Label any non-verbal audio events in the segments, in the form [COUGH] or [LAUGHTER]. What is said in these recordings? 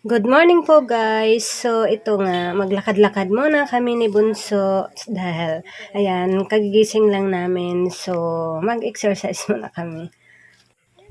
Good morning po guys. So ito nga, maglakad-lakad muna kami ni Bunso dahil ayan, kagigising lang namin. So mag-exercise [LAUGHS] muna kami.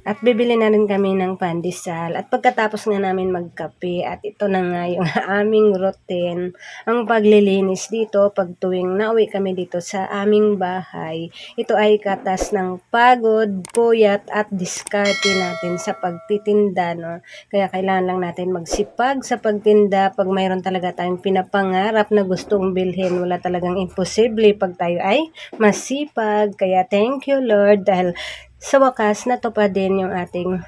At bibili na rin kami ng pandesal. At pagkatapos nga namin magkape, at ito na nga yung [LAUGHS] aming routine, ang paglilinis dito pag tuwing nauwi kami dito sa aming bahay. Ito ay katas ng pagod, puyat at diskarte natin sa pagtitinda. No? Kaya kailangan lang natin magsipag sa pagtinda pag mayroon talaga tayong pinapangarap na gustong bilhin. Wala talagang imposible pag tayo ay masipag. Kaya thank you Lord dahil sa wakas, natupad din yung ating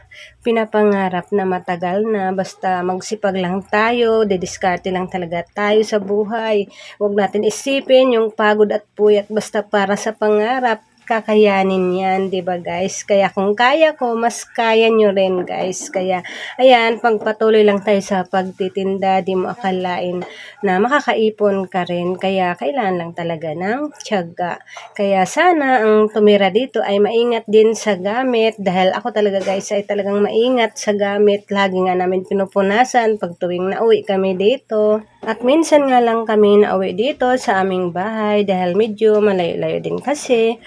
pinapangarap na matagal na basta magsipag lang tayo, didiskarte lang talaga tayo sa buhay. Huwag natin isipin yung pagod at puyat basta para sa pangarap kakayanin yan, 'di ba guys? Kaya kung kaya ko, mas kaya nyo rin guys. Kaya ayan, pagpatuloy lang tayo sa pagtitinda, di mo akalain na makakaipon ka rin. Kaya kailangan lang talaga ng tiyaga. Kaya sana ang tumira dito ay maingat din sa gamit dahil ako talaga guys ay talagang maingat sa gamit. Lagi nga namin pinupunasan pag tuwing nauwi kami dito. At minsan nga lang kami nauwi dito sa aming bahay dahil medyo malayo-layo din kasi.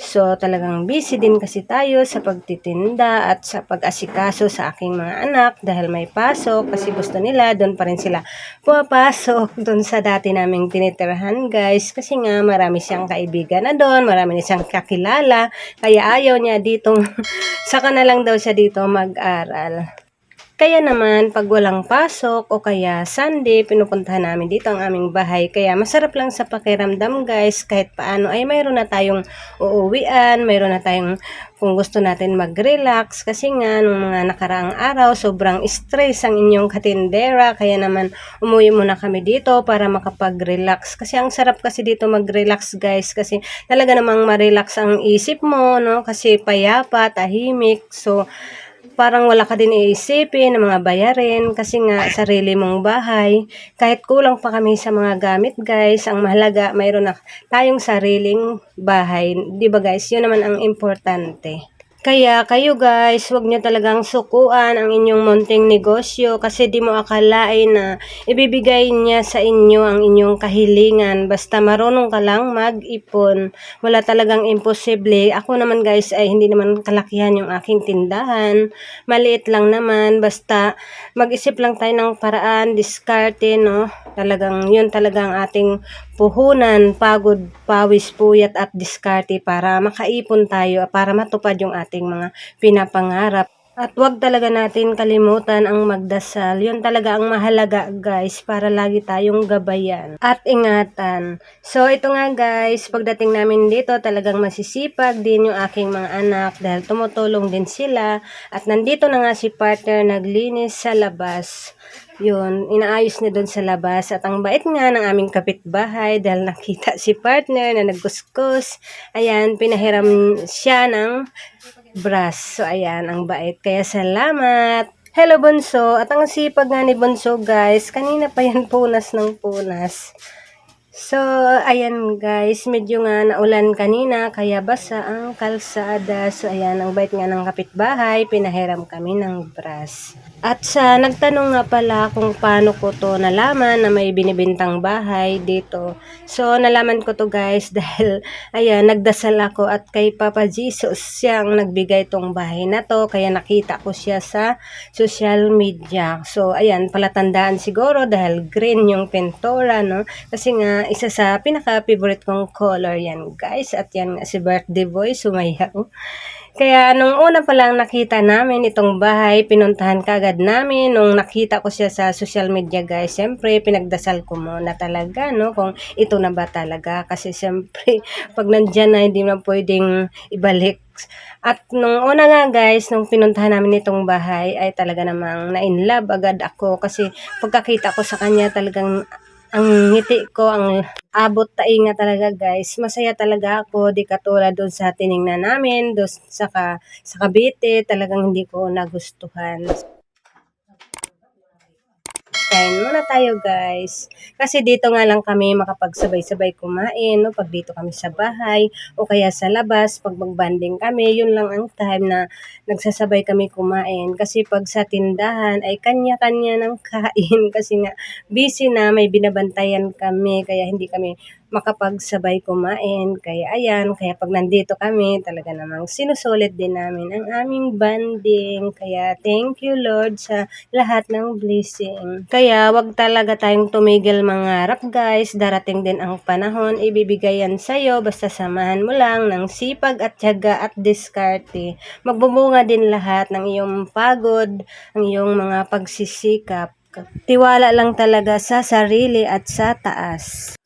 So talagang busy din kasi tayo sa pagtitinda at sa pag-asikaso sa aking mga anak dahil may pasok kasi gusto nila doon pa rin sila pumapasok [LAUGHS] doon sa dati naming tinitirahan guys kasi nga marami siyang kaibigan na doon, marami na siyang kakilala kaya ayaw niya ditong [LAUGHS] saka na lang daw siya dito mag-aral. Kaya naman, pag walang pasok o kaya Sunday, pinupuntahan namin dito ang aming bahay. Kaya masarap lang sa pakiramdam guys, kahit paano ay mayroon na tayong uuwian, mayroon na tayong kung gusto natin mag-relax. Kasi nga, nung mga nakaraang araw, sobrang stress ang inyong katindera. Kaya naman, umuwi muna kami dito para makapag-relax. Kasi ang sarap kasi dito mag-relax guys. Kasi talaga namang ma-relax ang isip mo, no? Kasi payapa, tahimik. So, parang wala ka din iisipin ng mga bayarin kasi nga sarili mong bahay. Kahit kulang pa kami sa mga gamit guys, ang mahalaga mayroon na tayong sariling bahay. ba guys? 'Yun naman ang importante. Kaya kayo guys, huwag nyo talagang sukuan ang inyong munting negosyo kasi di mo akalain na ibibigay niya sa inyo ang inyong kahilingan. Basta marunong ka lang mag-ipon. Wala talagang imposible. Ako naman guys ay hindi naman kalakihan yung aking tindahan. Maliit lang naman. Basta mag-isip lang tayo ng paraan, diskarte, no? Talagang yun talagang ating puhunan, pagod, pawis, puyat at diskarte para makaipon tayo, para matupad yung ating mga pinapangarap. At wag talaga natin kalimutan ang magdasal. Yun talaga ang mahalaga guys para lagi tayong gabayan at ingatan. So ito nga guys, pagdating namin dito talagang masisipag din yung aking mga anak dahil tumutulong din sila. At nandito na nga si partner naglinis sa labas yun, inaayos niya doon sa labas. At ang bait nga ng aming kapitbahay dahil nakita si partner na nagkuskus. Ayan, pinahiram siya ng brush. So, ayan, ang bait. Kaya salamat. Hello, Bunso. At ang sipag nga ni Bunso, guys. Kanina pa yan punas ng punas. So, ayan guys, medyo nga naulan kanina, kaya basa ang kalsada. So, ayan, ang bait nga ng kapitbahay, pinahiram kami ng brush. At sa nagtanong nga pala kung paano ko to nalaman na may binibintang bahay dito. So nalaman ko to guys [LAUGHS] dahil ayan nagdasal ako at kay Papa Jesus siya ang nagbigay tong bahay na to kaya nakita ko siya sa social media. So ayan palatandaan siguro dahil green yung pintura no kasi nga isa sa pinaka favorite kong color yan guys at yan si birthday boy sumayaw. Kaya nung una pa lang nakita namin itong bahay, pinuntahan kagad namin. Nung nakita ko siya sa social media guys, siyempre pinagdasal ko muna talaga, no? Kung ito na ba talaga. Kasi siyempre, [LAUGHS] pag nandyan na, hindi na pwedeng ibalik. At nung una nga guys, nung pinuntahan namin itong bahay, ay talaga namang na-inlove agad ako. Kasi pagkakita ko sa kanya talagang ang ngiti ko, ang abot tainga talaga guys. Masaya talaga ako, di katulad doon sa tiningnan namin, doon sa, ka, sa Cavite, talagang hindi ko nagustuhan. Kain muna tayo guys. Kasi dito nga lang kami makapagsabay-sabay kumain, no? Pag dito kami sa bahay, o kaya sa labas, pag magbanding kami, yun lang ang time na nagsasabay kami kumain. Kasi pag sa tindahan ay kanya-kanya ng [LAUGHS] kain. Kasi nga busy na, may binabantayan kami, kaya hindi kami makapagsabay kumain. Kaya ayan, kaya pag nandito kami, talaga namang sinusulit din namin ang aming banding. Kaya thank you Lord sa lahat ng blessing. Kaya wag talaga tayong tumigil mangarap guys. Darating din ang panahon, ibibigay yan sa'yo. Basta samahan mo lang ng sipag at tiyaga at diskarte. Magbubunga din lahat ng iyong pagod, ang iyong mga pagsisikap. Tiwala lang talaga sa sarili at sa taas.